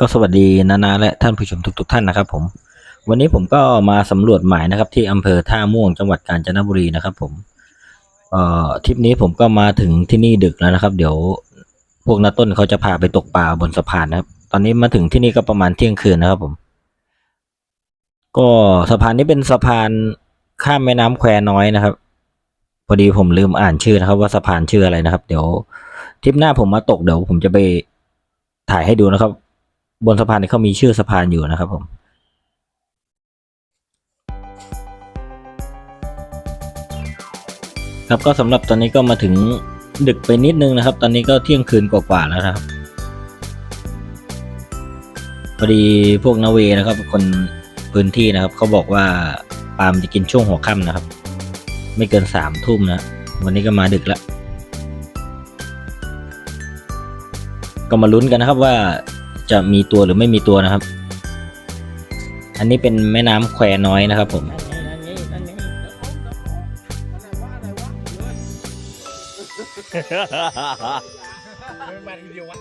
ก็สวัสดีนานาและท่านผู้ชมทุกๆท่านนะครับ ผม วันนี้ผมก็มาสำรวจหมายนะครับ ที่อำเภอท่าม่วงจังหวัดกาญจนบุรีนะครับ ผมเอ่อทริปนี้ผมก็มาถึงที่นี่ดึกแล้วนะครับ เดี๋ยวพวกนาต้นเขาจะพาไปตกปลาบนสะพานนะครับ ตอนนี้มาถึงที่นี่ก็ประมาณเที่ยงคืนนะครับ ผม ก็สะพานนี้เป็นสะพานข้ามแม่น้ำแควน้อยนะครับ พอดีผมลืมอ่านชื่อนะครับ ว่าสะพานชื่ออะไรนะครับ เดี๋ยวทริปหน้าผมมาตกเดี๋ยวผมจะไปถ่ายให้ดูนะครับ บนสะพานนี้เขามีชื่อสะพานอยู่นะครับผมครับก็สำหรับตอนนี้ก็มาถึงดึกไปนิดนึงนะครับ ตอนนี้ก็เที่ยงคืนกว่าๆแล้วนะครับพอดีพวกนาเวนะครับ คนพื้นที่นะครับเขาบอกว่าปาล์มจะกินช่วงหัวค่ำนะครับ ไม่เกินสามทุ่มนะวันนี้ก็มาดึกแล้วก็มาลุ้นกันนะครับว่า จะมีตัวหรือไม่มีตัวนะครับ อันนี้เป็นแม่น้ำแควน้อยนะครับผมมาทีเดียววะ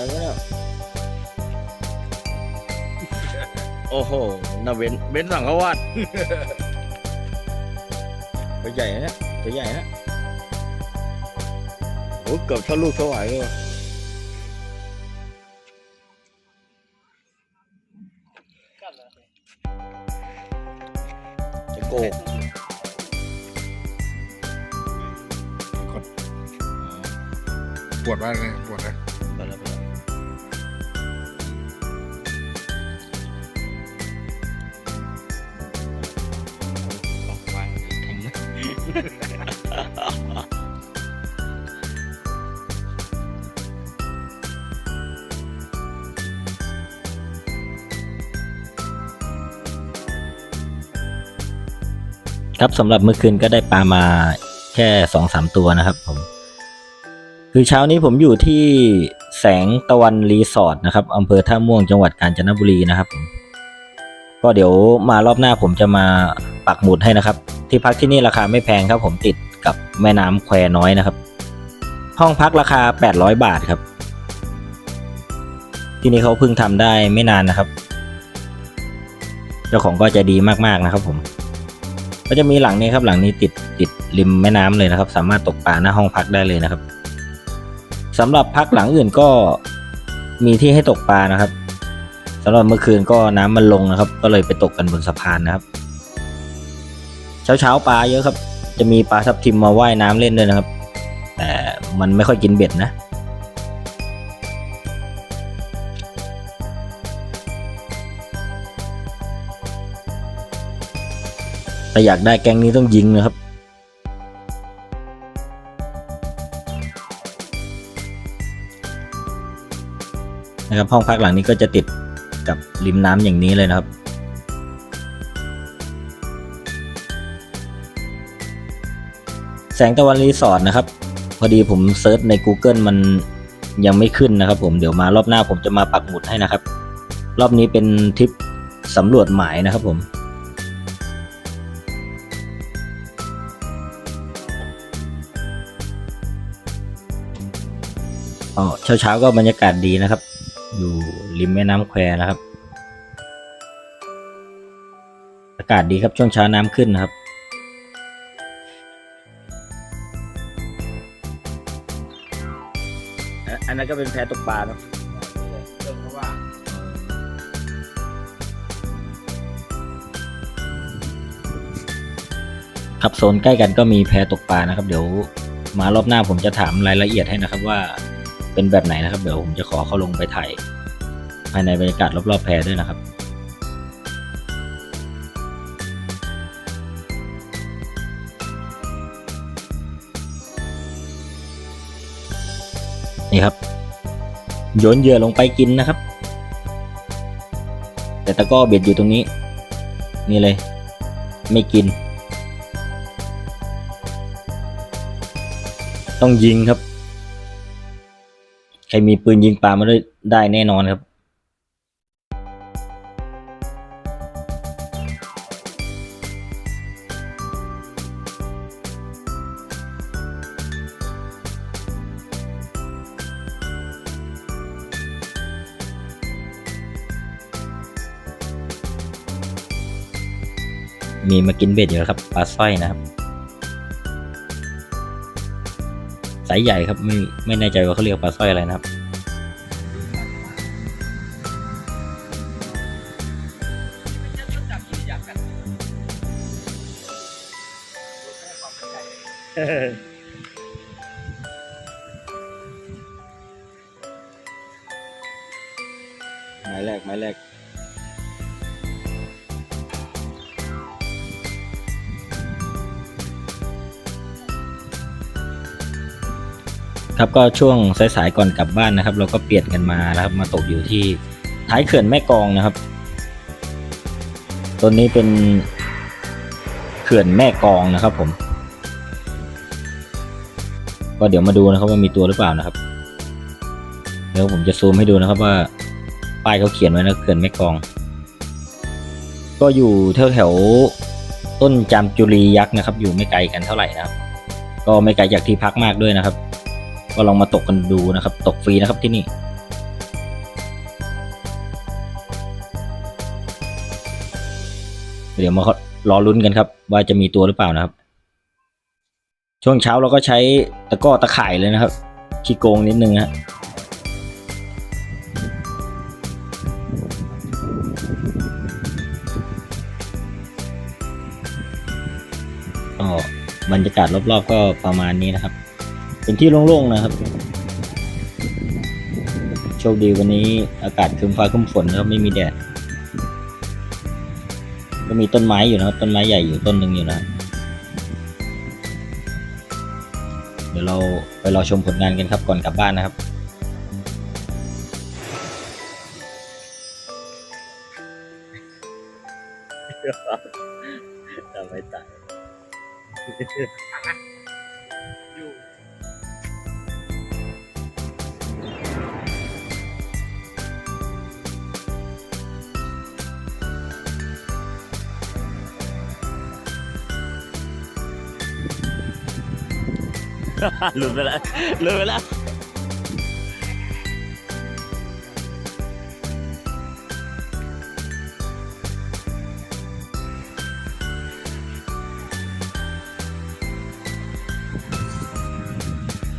อะไรเนี่ยโอ้โหนาเบนเบนสั่งเขาวัดตัวใหญ่นะเนี่ยตัวใหญ่นะโอ้เกือบเท่าลูกเท่าไหวเลยจะโกกปวดมากเลยปวดนะไป ครับสำหรับเมื่อคืนก็ได้ปลามาแค่สองสามตัวนะครับผม คือเช้านี้ผมอยู่ที่แสงตะวันรีสอร์ทนะครับอำเภอท่าม่วงจังหวัดกาญจนบุรีนะครับผม ก็เดี๋ยวมารอบหน้าผมจะมาปักหมุดให้นะครับ ที่พักที่นี่ราคาไม่แพงครับผมติดกับแม่น้ำแควน้อยนะครับ ห้องพักราคา 800 บาทครับ ที่นี่เขาเพิ่งทำได้ไม่นานนะครับ เจ้าของก็จะดีมากๆนะครับผม ก็จะมีหลังนี้ครับหลังนี้ติดติดริมแม่น้ำเลยนะครับ สามารถตกปลาหน้าห้องพักได้เลยนะครับสำหรับพักหลังอื่นก็มีที่ให้ตกปลานะครับ สำหรับเมื่อคืนก็น้ำมันลงนะครับ ก็เลยไปตกกันบนสะพานนะครับ เช้าเช้าๆปลาเยอะครับ จะมีปลาทับทิมมาว่ายน้ำเล่นด้วยนะครับ แต่มันไม่ค่อยกินเบ็ดนะแต่อยากได้แกงนี้ต้องยิงนะครับ นะครับห้องพักหลังนี้ก็จะติด กับริมน้ำอย่างนี้เลยนะครับ แสงตะวันรีสอร์ทนะครับ พอดีผมเซิร์ชใน Google มันยังไม่ขึ้นนะครับ ผมเดี๋ยวมารอบหน้าผมจะมาปักหมุดให้นะครับ รอบนี้เป็นทริปสำรวจหมายนะครับผมอ๋อเช้าเช้าๆก็บรรยากาศดีนะครับ อยู่ริมแม่น้ำแควนะครับ อากาศดีครับช่วงเช้าน้ำขึ้นนะครับ อันนั้นก็เป็นแพตกปลาเนาะเพราะว่าครับโซนใกล้กันก็มีแพตกปลานะครับ เดี๋ยวมารอบหน้าผมจะถามรายละเอียดให้นะครับว่า เป็นแบบไหนนะครับ เดี๋ยวผมจะขอเข้าลงไปถ่ายภายในบรรยากาศรอบๆแพรด้วยนะครับนี่ครับโยนเหยื่อลงไปกินนะครับ แต่ตะก้อเบียดอยู่ตรงนี้ นี่เลย ไม่กิน ต้องยิงครับ ใครมีปืนยิงปลามาด้วยได้แน่นอนครับ มีมากินเบ็ดอยู่แล้วครับปลาสร้อยนะครับ ไซส์ใหญ่ครับไม่ไม่แน่ใจว่าเขาเรียกปลาสร้อยอะไรนะครับไม้แรกไม้แรก ครับก็ช่วงสายๆก่อนกลับบ้านนะครับ เราก็เปลี่ยนกันมานะครับมาตกอยู่ที่ท้ายเขื่อนแม่กองนะครับต้นนี้เป็นเขื่อนแม่กองนะครับ ผม ก็เดี๋ยวมาดูนะครับว่ามีตัวหรือเปล่านะครับเดี๋ยวผมจะซูมให้ดูนะครับว่าป้ายเขาเขียนไว้นะเขื่อนแม่กอง ก็อยู่แถวแถวต้นจามจุรียักษ์นะครับ อยู่ไม่ไกลกันเท่าไหร่นะครับ ก็ไม่ไกลจากที่พักมากด้วยนะครับ ก็ลองมาตกกันดูนะครับ ตกฟรีนะครับที่นี่ เดี๋ยวมารอลุ้นกันครับ ว่าจะมีตัวหรือเปล่านะครับ ช่วงเช้าเราก็ใช้ตะก้อตะข่ายเลยนะครับ ขี้โกงนิดนึงฮะก็บรรยากาศรอบๆก็ประมาณนี้นะครับ เป็นที่โล่งๆนะครับ โชคดีวันนี้อากาศครึมฟ้าครึมฝนนะครับไม่มีแดด ก็มีต้นไม้อยู่นะครับ ต้นไม้ใหญ่อยู่ต้นหนึ่งอยู่นะครับเดี๋ยวเราไปรอชมผลงานกันครับก่อนกลับบ้านนะครับทำไม่ตายอยู่ หลุดไปแล้วหลุดไปแล้ว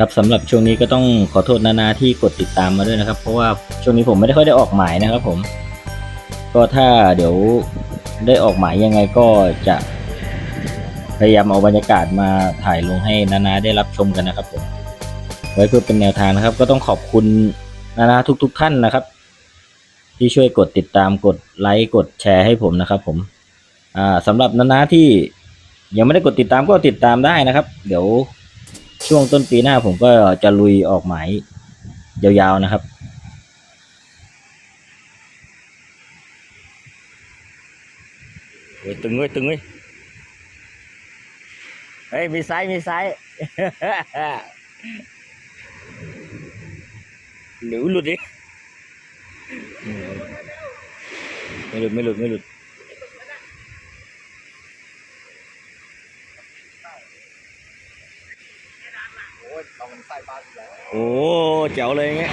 ครับสำหรับช่วงนี้ก็ต้องขอโทษนานาที่กดติดตามมาด้วยนะครับ เพราะว่าช่วงนี้ผมไม่ได้ค่อยได้ออกหมายนะครับผม ก็ถ้าเดี๋ยวได้ออกหมายยังไงก็จะ พยายามเอาบรรยากาศมาถ่ายลงให้นานาได้รับชมกันนะครับผมไว้เพื่อเป็นแนวทางนะครับ ก็ต้องขอบคุณนานาทุกๆท่านนะครับ ที่ช่วยกดติดตามกดไลค์กดแชร์ให้ผมนะครับ ผมอ่าสำหรับนานาที่ยังไม่ได้กดติดตามก็ติดตามได้นะครับ เดี๋ยวช่วงต้นปีหน้าผมก็จะลุยออกหมายยาวๆนะครับเฮ้ยตึงเว้ยตึงเว้ย เฮ้ยมีไซส์มีไซส์หนูหลุดดิไม่หลุดไม่หลุดไม่หลุดโอ้ยเรามันใส่บ้านอยู่แล้วโอ้เจ๋วเลยอย่างเงี้ย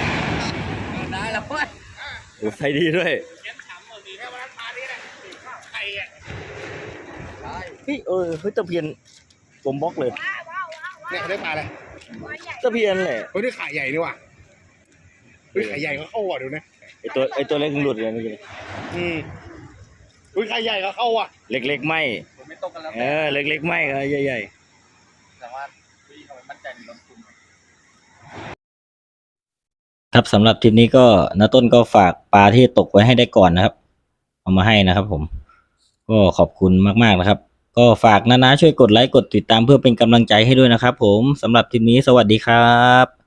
ได้แล้วเว้ยโอ้ใส่ดีด้วยเขียนฉ่ำเลยดีแค่วันนั้นพานี่แหละข้าวไข่อะได้เฮ้ยเออเฮ้ยตะเพียน ผมบล็อกเลยเนี่ยเขาได้ปลาอะไรตะเพียนแหละเฮ้ยนี่ขาใหญ่นี่ว่ะเฮ้ยขาใหญ่เขาเข้าอะดูนะไอตัวไอตัวเล็กหลุดเลยเมื่อกี้อืมเฮ้ยขาใหญ่เขาเข้าอะ เล็กๆไม่ผมไม่ตรงกันแล้วเออเล็กๆไม่เออใหญ่แต่ว่าพี่เขาไม่มั่นใจในรถคุณๆครับสำหรับทริปนี้ก็นาต้นก็ฝากปลาที่ตกไว้ให้ได้ก่อนนะครับ เอามาให้นะครับผม ก็ขอบคุณมากๆนะครับ ก็ฝากนะนะช่วยกดไลค์กดติดตามเพื่อเป็นกำลังใจให้ด้วยนะครับผมสำหรับทีนี้สวัสดีครับ